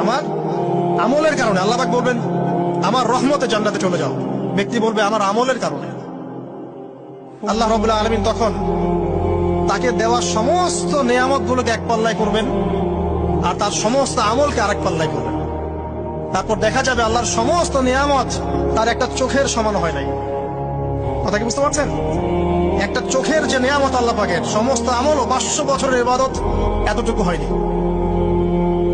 আমার আমলের কারণে আল্লাহবাক বলবেন, আমার রহমতে জান্নাতে চলে যাও। ব্যক্তি বলবে, আমার আমলের কারণে। আল্লাহ রবুল্লাহ আলমিন তখন তাকে দেওয়া সমস্ত নিয়ামত গুলোকে এক পাল্লায় করবেন, আর তার সমস্ত আমলকে আরেক পাল্লায় করবেন। তারপর দেখা যাবে আল্লাহর সমস্ত নিয়ামত তার একটা চোখের সমান হয় নাই। কথা কি বুঝতে পারছেন? একটা চোখের যে নিয়ামত আল্লাহ পাকের, সমস্ত আমল ও পাঁচশো বছরের ইবাদত এতটুকু হয়নি।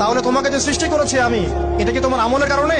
তাহলে তোমাকে যে সৃষ্টি করেছি আমি এটা কি তোমার আমলের কারণে?